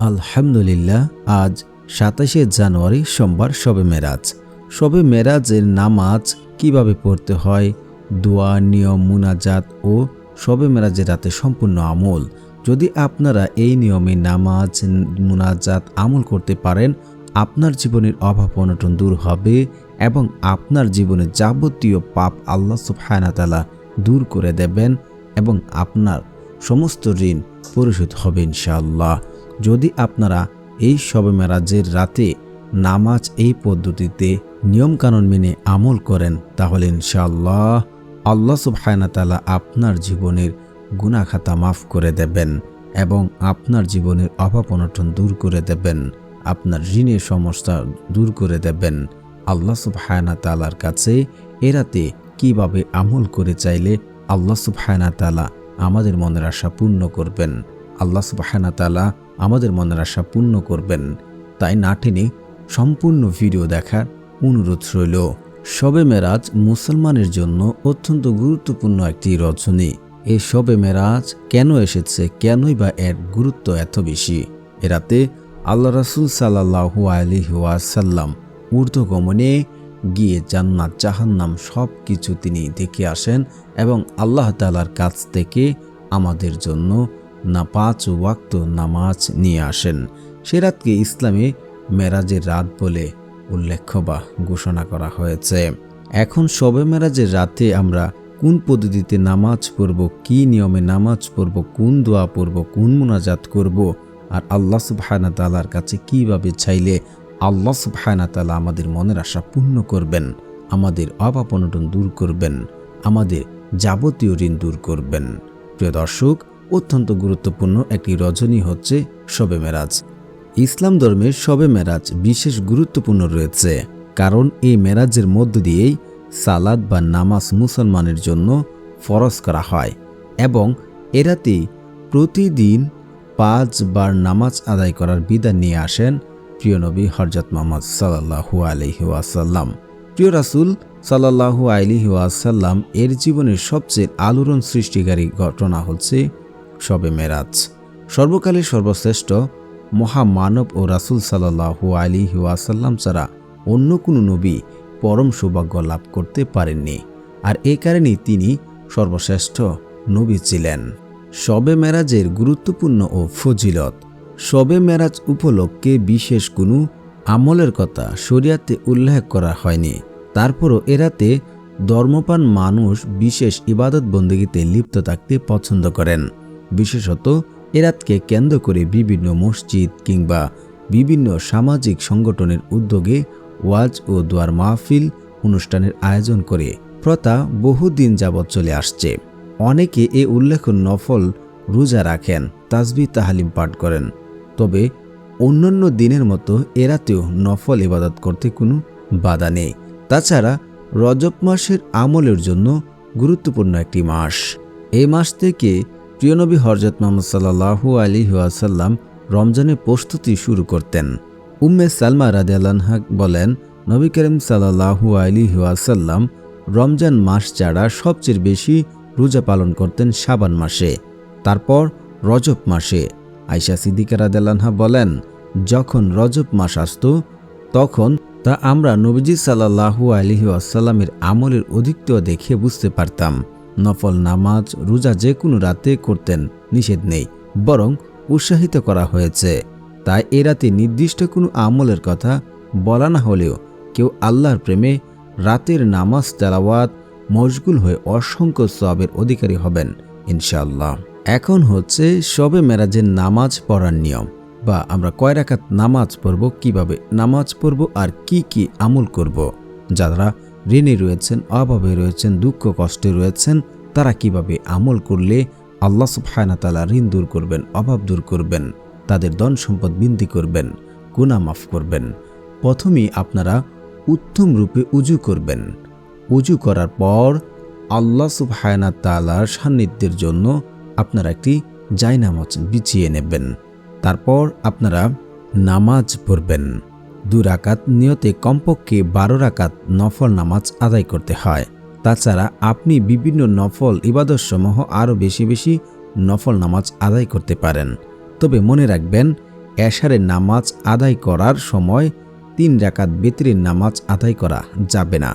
আলহামদুলিল্লাহ, আজ সাতাশে জানুয়ারি সোমবার শবে মেরাজ। শবে মেরাজের নামাজ কীভাবে পড়তে হয়? দোয়া, নিয়ম, মুনাজাত ও শবে মেরাজের রাতে সম্পূর্ণ আমল। যদি আপনারা এই নিয়মে নামাজ, মুনাজাত আমল করতে পারেন, আপনার জীবনের অভাব অনটন দূর হবে এবং আপনার জীবনের যাবতীয় পাপ আল্লাহ সুবহানাতালা দূর করে দেবেন এবং আপনার সমস্ত ঋণ পরিশোধ হবে ইনশাআল্লাহ। যদি আপনারা এই শবে মেরাজের রাতে নামাজ এই পদ্ধতিতে নিয়মকানুন মেনে আমল করেন, তাহলে ইনশাআল্লাহ আল্লাহ সুবহানাতালা আপনার জীবনের গুনাখাতা মাফ করে দেবেন এবং আপনার জীবনের অভাব অনটন দূর করে দেবেন, আপনার ঋণের সমস্যা দূর করে দেবেন। আল্লাহ সুবহানা তালার কাছে এরাতে কীভাবে আমল করে চাইলে আল্লাহ সুবহানা তালা আমাদের মনের আশা পূর্ণ করবেন? আল্লাহ সুবহানা তালা আমাদের মনের আশা পূর্ণ করবেন। তাই না টেনে সম্পূর্ণ ভিডিও দেখার অনুরোধ রইল। শবে মেরাজ মুসলমানের জন্য অত্যন্ত গুরুত্বপূর্ণ একটি রজনী এই শবে মেরাজ কেন এসেছে, কেনই বা এর গুরুত্ব এত বেশি? এরাতে আল্লাহ রাসুল সাল্লাহু আলিহাসাল্লাম ঊর্ধ্বগমনে গিয়ে জান্নাত, জাহান্নাম সব কিছু তিনি দেখে আসেন এবং আল্লাহ তালার কাছ থেকে আমাদের জন্য না পাঁচ ওয়াক্ত নামাজ নিয়ে আসেন। সে রাতকে ইসলামে মেরাজের রাত বলে উল্লেখ্য বা ঘোষণা করা হয়েছে। এখন শবে মেরাজের রাতে আমরা কোন পদ্ধতিতে নামাজ পড়ব, কি নিয়মে নামাজ পড়ব, কোন দোয়া পড়ব, কোন মোনাজাত করব, আর আল্লাহ সুবহানা তালার কাছে কীভাবে চাইলে আল্লাহ সুবহানা তালা আমাদের মনের আশা পূর্ণ করবেন, আমাদের অভাব অনটন দূর করবেন, আমাদের যাবতীয় ঋণ দূর করবেন। প্রিয় দর্শক অত্যন্ত গুরুত্বপূর্ণ একটি রজনী হচ্ছে শবে মেরাজ। ইসলাম ধর্মের শবে মেরাজ বিশেষ গুরুত্বপূর্ণ রয়েছে, কারণ এই মেরাজের মধ্য দিয়েই সালাদ বা নামাজ মুসলমানের জন্য ফরজ করা হয় এবং এরাতে প্রতিদিন পাঁচবার নামাজ আদায় করার বিধান নিয়ে আসেন প্রিয় নবী হরজত মোহাম্মদ সাল্লাহু আলহি ওয়াসাল্লাম। প্রিয় রাসুল সাল্লাহু আলহি ওয়াসাল্লাম এর জীবনের সবচেয়ে আলোড়ন সৃষ্টিকারী ঘটনা হচ্ছে শবে মেরাজ। সর্বকালের সর্বশ্রেষ্ঠ মহামানব ও রাসুল সাল্লাহু আলী ওয়াসাল্লাম ছাড়া অন্য কোনো নবী পরম সৌভাগ্য লাভ করতে পারেননি। আর এ কারণেই তিনি সর্বশ্রেষ্ঠ নবী ছিলেন। শবে মেরাজের গুরুত্বপূর্ণ ও ফজিলত। শবে মেরাজ উপলক্ষে বিশেষ কোনো আমলের কথা শরিয়াতে উল্লেখ করা হয়নি। তারপরও এরাতে ধর্মপান মানুষ বিশেষ ইবাদত বন্দীতে লিপ্ত থাকতে পছন্দ করেন। বিশেষত এরাতকে কেন্দ্র করে বিভিন্ন মসজিদ কিংবা বিভিন্ন সামাজিক সংগঠনের উদ্যোগে ওয়াজ ও দোয়ার মাহফিল অনুষ্ঠানের আয়োজন করে। প্রথা বহুদিন যাবৎ চলে আসছে। অনেকে এ উল্লেখ নফল রোজা রাখেন, তাজবি তাহালিম পাঠ করেন। তবে অন্যান্য দিনের মতো এরাতেও নফল ইবাদত করতে কোনো বাধা নেই। তাছাড়া রজব মাসের আমলের জন্য গুরুত্বপূর্ণ একটি মাস। এই মাস থেকে প্রিয়নবী হরজত মোহাম্মদ সাল্লাহু আলী ওয়াসাল্লাম রমজানের প্রস্তুতি শুরু করতেন। উম্মে সালমা রাদিয়াল্লাহা বলেন, নবী করিম সাল্লাহু আলী ওয়াসাল্লাম রমজান মাস ছাড়া সবচেয়ে বেশি রোজা পালন করতেন সাবান মাসে। তারপর রজব মাসে। আয়সা সিদ্দিকা রাদিয়াল্লাহা বলেন, যখন রজব মাস আসত, তখন তা আমরা নবীজি সাল্লাহু আলহি আসাল্লামের আমলের অধিক্ত দেখে বুঝতে পারতাম। নফল নামাজ রোজা যে কোনো রাতে করতেন, নিষেধ নেই, বরং উৎসাহিত করা হয়েছে। তাই এ রাতে নির্দিষ্ট কোনো আমলের কথা বলা না হলেও কেউ আল্লাহর প্রেমে রাতের নামাজ তেলাওয়াত মশগুল হয়ে অসংখ্য সবের অধিকারী হবেন ইনশাল্লাহ এখন হচ্ছে সবে মেরাজের নামাজ পড়ার নিয়ম। বা আমরা কয় রাকাত নামাজ পড়ব, কীভাবে নামাজ পড়ব আর কি কি আমল করব, যারা ঋণে রয়েছেন, অভাবে রয়েছেন, দুঃখ কষ্টে রয়েছেন, তারা কীভাবে আমল করলে আল্লাহ সুবহানা তালা ঋণ দূর করবেন, অভাব দূর করবেন, তাদের ধন সম্পদ বৃদ্ধি করবেন গুণা মাফ করবেন? প্রথমেই আপনারা উত্তম রূপে উজু করবেন। উজু করার পর আল্লাহ তালার সান্নিধ্যের জন্য আপনারা একটি জায়নামাজ বিছিয়ে নেবেন। তারপর আপনারা নামাজ পড়বেন। দু রাকাত নিয়তে কমপক্ষে বারো রাকাত নফল নামাজ আদায় করতে হয়। তাছাড়া আপনি বিভিন্ন নফল ইবাদতসমূহ আরও বেশি বেশি নফল নামাজ আদায় করতে পারেন। তবে মনে রাখবেন এশারের নামাজ আদায় করার সময় তিন রাকাত বেতরির নামাজ আদায় করা যাবে না।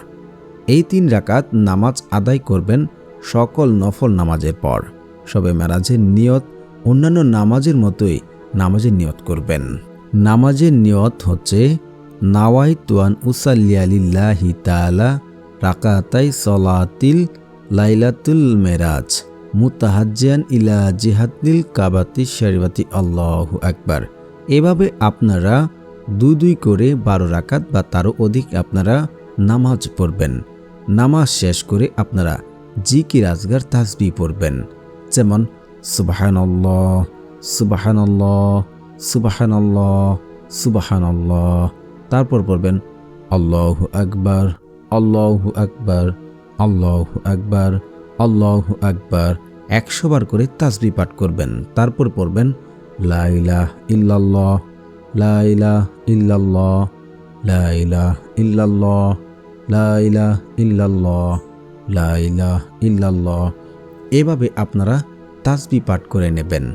এই তিন রাকাত নামাজ আদায় করবেন সকল নফল নামাজের পর। সবে মেরাজের নিয়ত অন্যান্য নামাজের মতোই নামাজের নিয়ত করবেন। নামাজের নিয়ত হচ্ছে নাওয়াই তুয়ান উসাল্লিয়ালিল্লাহি তালা রাকাতাই সলাতিল লাইলাতুল মেরাজ, মুতাহাজ্জিয়ান ইলা জিহাদিল কাবাতি শরিবাতি আল্লাহ আকবার। এভাবে আপনারা দুই দুই করে বারো রাকাত বা তারও অধিক আপনারা নামাজ পড়বেন। নামাজ শেষ করে আপনারা জি জিকির আজগার তাসবি পড়বেন। যেমন, সুবাহানল্লাহ সুবাহানল্লাহ সুবাহানল্লাহ সুবাহানল্লাহ। তারপর পড়বেন, আল্লাহ আকবার আল্লাহ আকবার আল্লাহ আকবার আল্লাহ আকবার। একশো বার করে তাসবি পাঠ করবেন। তারপর পড়বেন লাইলা ইল্লাল্লাহ লাইলা ইল্লাল্লাহ লাইলা ইল্লাল্লাহ লাইলা ইল্লাল্লাহ লাইলা ইল্লাল্লাহ। এভাবে আপনারা তাসবি পাঠ করে নেবেন।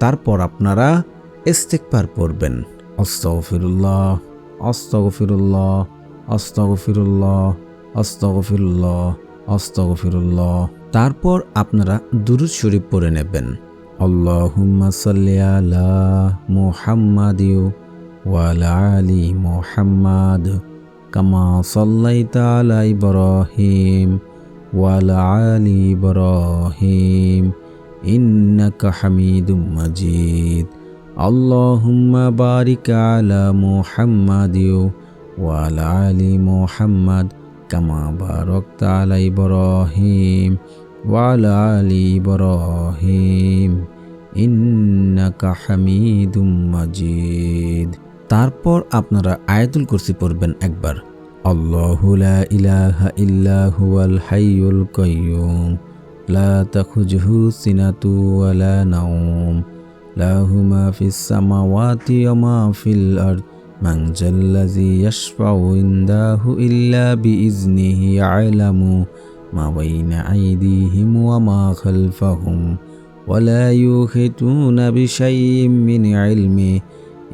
তারপর আপনারা ইস্তেকবার পড়বেন। আস্তাগফিরুল্লাহ আস্তাগফিরুল্লাহ আস্তাগফিরুল্লাহ আস্তাগফিরুল্লাহ আস্তাগফিরুল্লাহ। তারপর আপনারা দুরুদ শরীফ পড়ে নেবেন। আল্লাহুম্মা সাল্লি আলা মুহাম্মাদিউ ওয়ালা আলি মুহাম্মাদ কামা সাল্লাইতা আলা ইব্রাহিম ওয়ালা আলি ইব্রাহিম। ইন্নাকা হামিদুম মাজিদ। আল্লাহুম্মা বারিক আলা মুহাম্মাদিউ ওয়ালা আলি মুহাম্মাদ কামা বারাকতা আলা ইব্রাহিম ওয়ালা আলি ইব্রাহিম ইন্নাকা হামিদুম মাজিদ। তারপর আপনারা আয়াতুল কুরসি পড়বেন একবার। আল্লাহু লা ইলাহা ইল্লা হুয়াল হাইয়ুল কাইয়ুম। লা তাখুজহু সিনাতু ওয়ালা নাওম। له ما في السماوات وما في الأرض. من ذا الذي يشفع عنده إلا بإذنه يعلم ما بين أيديهم وما خلفهم ولا يوحدون بشيء من علمه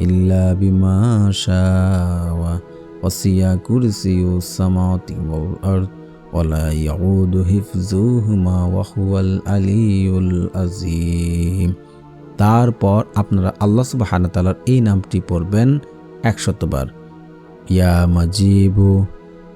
إلا بما شاء. وسع كرسي السماوات والأرض ولا يعود حفظهما وهو العلي العظيم. তারপর আপনারা আল্লাহ সুবহানাহু তাআলার এই নামটি পড়বেন একশতবার। ইয়া মজিবু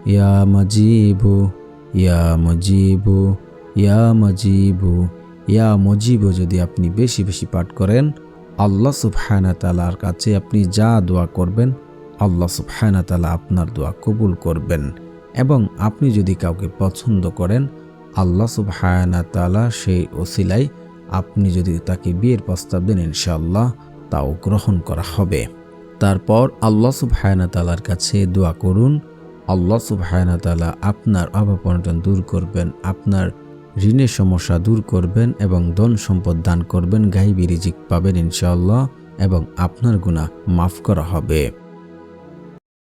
ইয়া মজিবু ইয়া মজিবু ইয়া মজিবু ইয়া মজিবু যদি আপনি বেশি বেশি পাঠ করেন, আল্লাহ সুবহানা তালার কাছে আপনি যা দোয়া করবেন, আল্লাহ সুবহানা তালা আপনার দোয়া কবুল করবেন। এবং আপনি যদি কাউকে পছন্দ করেন, আল্লাহ সুবহানা তালা সেই ওসিলায় আপনি যদি তাকে বিয়ের প্রস্তাব দেন ইনশাআল্লাহ, তাও গ্রহণ করা হবে। তারপর আল্লাহ সুবহায়না তালার কাছে দোয়া করুন, আল্লাহ সুবহায়না তালা আপনার অভাবনটন দূর করবেন, আপনার ঋণের সমস্যা দূর করবেন এবং ধন সম্পদ দান করবেন গাইবি রিজিক পাবেন ইনশাআল্লাহ এবং আপনার গুণা মাফ করা হবে।